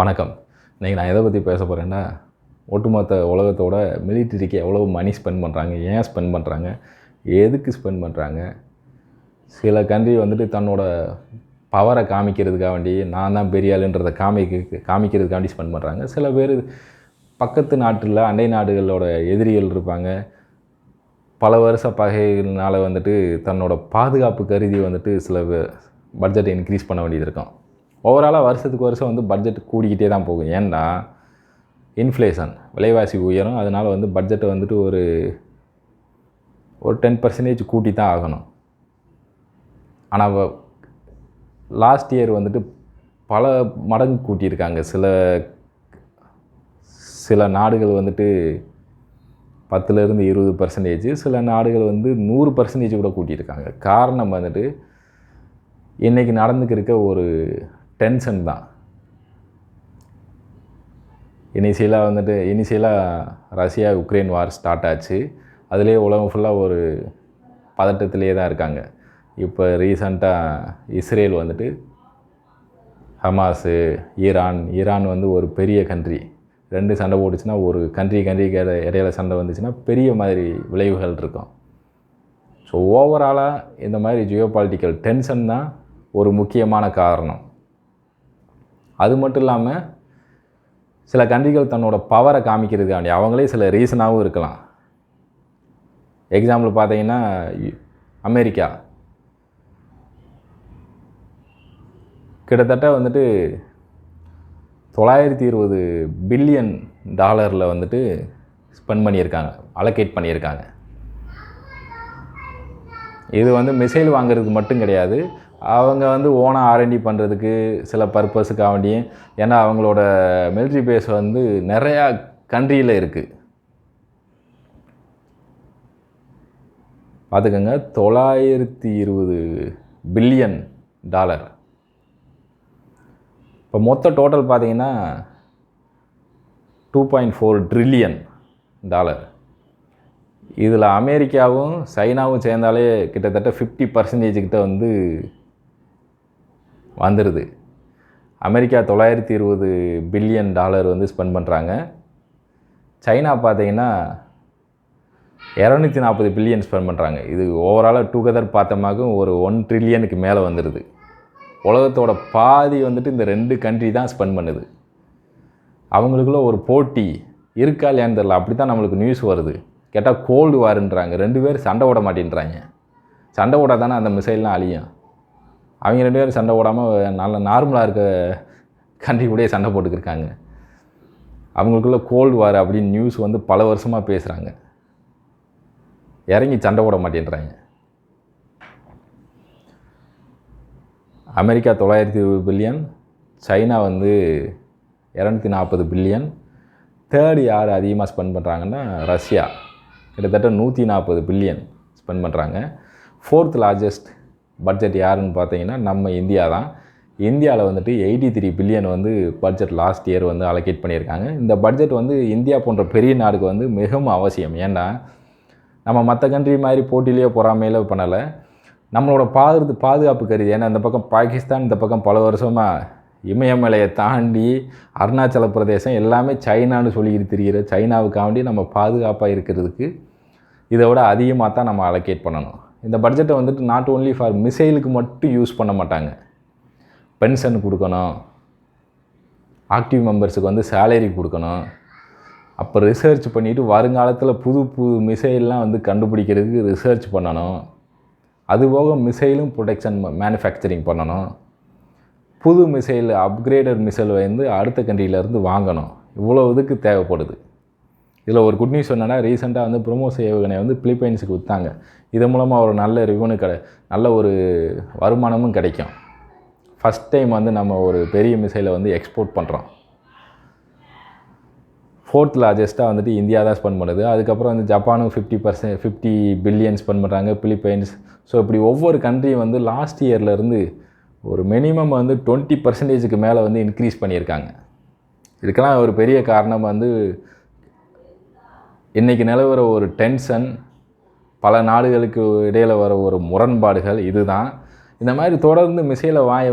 வணக்கம். இன்றைக்கி நான் எதை பற்றி பேச போகிறேன்னா ஒட்டுமொத்த உலகத்தோட மிலிட்டரிக்கு எவ்வளோ மணி ஸ்பெண்ட் பண்ணுறாங்க ஏன் ஸ்பெண்ட் பண்ணுறாங்க எதுக்கு ஸ்பெண்ட் பண்ணுறாங்க சில கண்ட்ரி வந்துட்டு தன்னோட பவரை காமிக்கிறதுக்காக வேண்டி நான் தான் பெரிய ஆளுன்றதை காமிக்க காமிக்கிறதுக்காண்டி ஸ்பெண்ட் பண்ணுறாங்க சில பேர் பக்கத்து நாட்டில் அண்டை நாடுகளோட எதிரிகள் இருப்பாங்க. பல வருஷ பகைகள்னால வந்துட்டு தன்னோட பாதுகாப்பு கருதி வந்துட்டு சில பட்ஜெட்டை இன்க்ரீஸ் பண்ண வேண்டியது இருக்கும். ஓவராலாக வருஷத்துக்கு வருஷம் வந்து பட்ஜெட் கூடிக்கிட்டே தான் போகும். ஏன்னா இன்ஃப்ளேஷன் விலைவாசி உயரும். அதனால் வந்து பட்ஜெட்டை வந்துட்டு ஒரு ஒரு டென் பர்சன்டேஜ் கூட்டி தான் ஆகணும். ஆனால் லாஸ்ட் இயர் வந்துட்டு பல மடங்கு கூட்டியிருக்காங்க. சில சில நாடுகள் வந்துட்டு பத்துலேருந்து இருபது பர்சன்டேஜ் சில நாடுகள் வந்து நூறு பர்சன்டேஜ் கூட கூட்டியிருக்காங்க. காரணம் வந்துட்டு இன்றைக்கி நடந்துக்கிருக்க ஒரு டென்ஷன் தான். இனிஷியலாக வந்துட்டு இனிஷியலாக ரஷ்யா உக்ரைன் வார் ஸ்டார்ட் ஆச்சு. அதுலேயே உலகம் ஃபுல்லாக ஒரு பதட்டத்திலே தான் இருக்காங்க. இப்போ ரீசண்டாக இஸ்ரேல் வந்துட்டு ஹமாஸு ஈரான் ஈரான் வந்து ஒரு பெரிய கண்ட்ரி ரெண்டு சண்டை போட்டுச்சுன்னா ஒரு கண்ட்ரி கண்ட்ரிக்கு இடையில சண்டை வந்துச்சுன்னா பெரிய மாதிரி விளைவுகள் இருக்கும். ஸோ ஓவராலாக இந்த மாதிரி ஜியோ பாலிட்டிக்கல் டென்ஷன் தான் ஒரு முக்கியமான காரணம். அது மட்டும் இல்லாமல் சில கண்ட்ரிகள் தன்னோட பவரை காமிக்கிறதுக்காண்டி அவங்களே சில ரீசனாகவும் இருக்கலாம். எக்ஸாம்பிள் பார்த்தீங்கன்னா அமெரிக்கா. கிட்டத்தட்ட வந்துட்டு தொள்ளாயிரத்தி இருபது பில்லியன் டாலரில் வந்துட்டு ஸ்பெண்ட் பண்ணியிருக்காங்க அலோகேட் பண்ணியிருக்காங்க. இது வந்து மிசைல் வாங்குறதுக்கு மட்டும் கிடையாது அவங்க வந்து ஓனாக ஆர்என்டி பண்ணுறதுக்கு சில பர்பஸுக்காக வேண்டியும் ஏன்னா அவங்களோட மிலிட்ரி பேஸ் வந்து நிறையா கண்ட்ரியில் இருக்குது பார்த்துக்கோங்க தொள்ளாயிரத்தி இருபது பில்லியன் டாலர் இப்போ மொத்த டோட்டல் பார்த்தீங்கன்னா two point four trillion dollar இதில் அமெரிக்காவும் சைனாவும் சேர்ந்தாலே கிட்டத்தட்ட ஃபிஃப்டி பர்சன்டேஜ் கிட்ட வந்து வந்துடுது அமெரிக்கா தொள்ளாயிரத்தி இருபது பில்லியன் டாலர் வந்து ஸ்பெண்ட் பண்ணுறாங்க சைனா பார்த்தீங்கன்னா இரநூத்தி நாற்பது பில்லியன் ஸ்பெண்ட் பண்ணுறாங்க இது ஓவராலாக டுகெதர் பார்த்தோமாக்கும் ஒரு ஒன் ட்ரில்லியனுக்கு மேலே வந்துடுது உலகத்தோட பாதி வந்துட்டு இந்த ரெண்டு கண்ட்ரி தான் ஸ்பெண்ட் பண்ணுது. அவங்களுக்குள்ள ஒரு போட்டி இருக்கா இல்லையான்னு தெரில அப்படி தான் நம்மளுக்கு நியூஸ் வருது. கேட்டால் கோல்டு வாருன்றாங்க. ரெண்டு பேர் சண்டை விட மாட்டேன்றாங்க. சண்டை விட தானே அந்த மிசைல்லாம் அழியும். அவங்க ரெண்டு பேரும் சண்டை போடாமல் நல்ல நார்மலாக இருக்க கண்ட்ரி கூடயே சண்டை போட்டுக்கிருக்காங்க. அவங்களுக்குள்ள கோல்டு வார் அப்படின்னு நியூஸ் வந்து பல வருஷமாக பேசுகிறாங்க இறங்கி சண்டை போட மாட்டேன்றாங்க. அமெரிக்கா தொள்ளாயிரத்தி இருபது பில்லியன் சைனா வந்து இரநூத்தி நாற்பது பில்லியன் தேர்டு யார் அதிகமாக ஸ்பெண்ட் பண்ணுறாங்கன்னா ரஷ்யா. கிட்டத்தட்ட நூற்றி நாற்பது பில்லியன் ஸ்பெண்ட் பண்ணுறாங்க ஃபோர்த் லார்ஜஸ்ட் பட்ஜெட் யாருன்னு பார்த்தீங்கன்னா நம்ம இந்தியா தான். இந்தியாவில் வந்துட்டு எயிட்டி த்ரீ பில்லியன் வந்து பட்ஜெட் லாஸ்ட் இயர் வந்து அலோகேட் பண்ணியிருக்காங்க. இந்த பட்ஜெட் வந்து இந்தியா போன்ற பெரிய நாடுக்கு வந்து மிகவும் அவசியம். ஏன்னா நம்ம மற்ற கண்ட்ரி மாதிரி போட்டியிலேயே பொறாமையில் பண்ணலை. நம்மளோட பாது பாதுகாப்பு கருதி ஏன்னா இந்த பக்கம் பாகிஸ்தான் இந்த பக்கம் பல வருஷமாக இமயமலையை தாண்டி அருணாச்சல பிரதேசம் எல்லாமே சைனான்னு சொல்லிக்கிட்டு தெரிகிற சைனாவுக்காண்டி நம்ம பாதுகாப்பாக இருக்கிறதுக்கு இதை விட அதிகமாக தான் நம்ம அலோகேட் பண்ணணும். இந்த பட்ஜெட்டை வந்துட்டு நாட் ஓன்லி ஃபார் மிசைலுக்கு மட்டும் யூஸ் பண்ண மாட்டாங்க. பென்ஷன் கொடுக்கணும். ஆக்டிவ் மெம்பர்ஸுக்கு வந்து சேலரி கொடுக்கணும். அப்போ ரிசர்ச் பண்ணிவிட்டு வருங்காலத்தில் புது புது மிசைல்லாம் வந்து கண்டுபிடிக்கிறதுக்கு ரிசர்ச் பண்ணணும். அதுபோக மிசைலும் ப்ரொடெக்ஷன் மேனுஃபேக்சரிங் பண்ணணும். புது மிசைல் அப்கிரேடட் மிசைல் வந்து அடுத்த கண்ட்ரியிலேருந்து வாங்கணும். இவ்வளோ இதுக்கு தேவைப்படுது. இதில் ஒரு குட் நியூஸ் என்னென்னா ரீசெண்டாக வந்து ப்ரொமோ சேவகனை வந்து பிலிப்பைன்ஸுக்கு விற்றாங்க இது மூலமாக ஒரு நல்ல ரிவனு கிடை நல்ல ஒரு வருமானமும் கிடைக்கும். ஃபஸ்ட் டைம் வந்து நம்ம ஒரு பெரிய மிசைலை வந்து எக்ஸ்போர்ட் பண்ணுறோம் ஃபோர்த் லார்ஜஸ்ட்டாக வந்துட்டு இந்தியா தான் ஸ்பெண்ட் பண்ணுது. அதுக்கப்புறம் வந்து ஜப்பானும் fifty percent fifty billion spend பண்ணுறாங்க பிலிப்பைன்ஸ். ஸோ இப்படி ஒவ்வொரு கண்ட்ரியும் வந்து லாஸ்ட் இயர்லேருந்து ஒரு மினிமம் வந்து டுவெண்ட்டி பர்சன்டேஜுக்கு மேலே வந்து இன்க்ரீஸ் பண்ணியிருக்காங்க. இதுக்கெல்லாம் ஒரு பெரிய காரணம் வந்து இன்றைக்கி நிலவர ஒரு டென்ஷன் பல நாடுகளுக்கு இடையில் வர ஒரு முரண்பாடுகள் இதுதான். இந்த மாதிரி தொடர்ந்து மிசைலை வாய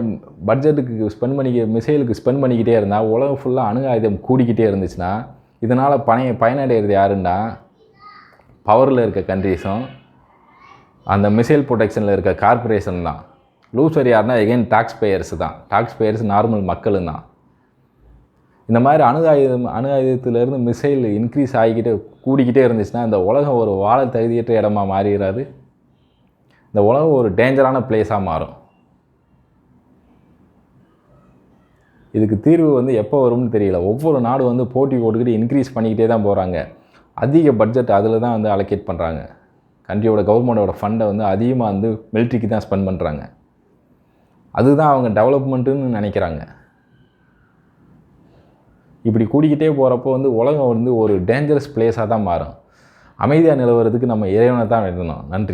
பட்ஜெட்டுக்கு ஸ்பெண்ட் பண்ணிக்க மிசைலுக்கு ஸ்பெண்ட் பண்ணிக்கிட்டே இருந்தால் உலகம் ஃபுல்லாக அணு ஆயுதம் கூடிக்கிட்டே இருந்துச்சுன்னா இதனால் பணைய பயனடைகிறது யாருன்னா பவரில் இருக்க கண்ட்ரீஸும் அந்த மிசைல் ப்ரொடெக்ஷனில் இருக்க கார்ப்பரேஷன் தான். லூசர் யாருன்னா எகைன் டாக்ஸ் பேயர்ஸ் தான். டாக்ஸ் பேயர்ஸ் நார்மல் மக்களும் தான். இந்த மாதிரி அணு ஆயுதம் அணு ஆயுதத்திலேருந்து மிசைல் இன்க்ரீஸ் ஆகிக்கிட்டே கூடிக்கிட்டே இருந்துச்சுன்னா இந்த உலகம் ஒரு வாழ தகுதியற்ற இடமா மாறிடாது இந்த உலகம் ஒரு டேஞ்சரான பிளேஸாக மாறும். இதுக்கு தீர்வு வந்து எப்போ வரும்னு தெரியல. ஒவ்வொரு நாடு வந்து போட்டி போட்டுக்கிட்டு இன்க்ரீஸ் பண்ணிக்கிட்டே தான் போகிறாங்க அதிக பட்ஜெட் அதில் தான் வந்து அலோகேட் பண்ணுறாங்க கண்ட்ரியோட கவர்மெண்டோட ஃபண்டை வந்து அதிகமாக வந்து மிலிட்ரிக்கு தான் ஸ்பெண்ட் பண்ணுறாங்க அதுதான் அவங்க டெவலப்மெண்ட்டுன்னு நினைக்கிறாங்க. இப்படி கூடிக்கிட்டே போகிறப்போ வந்து உலகம் வந்து ஒரு டேஞ்சரஸ் பிளேஸாக தான் மாறும். அமைதியாக நிலவரத்துக்கு நம்ம இறைவனை தான் வேண்டணும். நன்றி.